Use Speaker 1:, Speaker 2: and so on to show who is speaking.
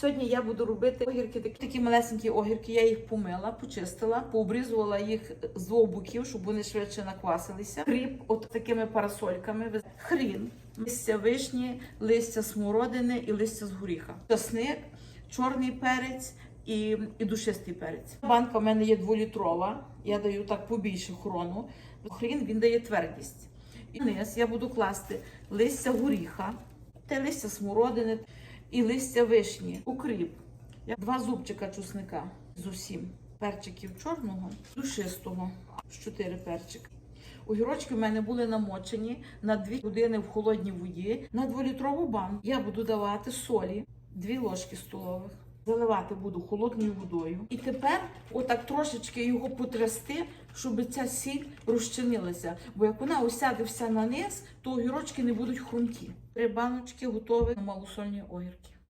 Speaker 1: Сьогодні я буду робити огірки, такі, такі малесенькі огірки. Я їх помила, почистила, пообрізувала їх з двох боків, щоб вони швидше наквасилися. Кріп, от такими парасольками. Хрін, листя вишні, листя смородини і листя з горіха. Часник, чорний перець. І, і душистий перець. Банка в мене є дволітрова. Я даю так побільше хрону. Хрін він дає твердість. І вниз я буду класти листя горіха, те листя смородини і листя вишні, укріп. Два зубчика чусника з усім. Перчиків чорного, душистого, чотири перчики. Огірочки в мене були намочені на 2 години в холодній воді. На дволітрову банку я буду давати солі, 2 ложки столових. Заливати буду холодною водою. І тепер отак трошечки його потрясти, щоб ця сіль розчинилася. Бо як вона осяде вся на низ, то огірочки не будуть хрумкі. Три баночки готові на малосольні огірки.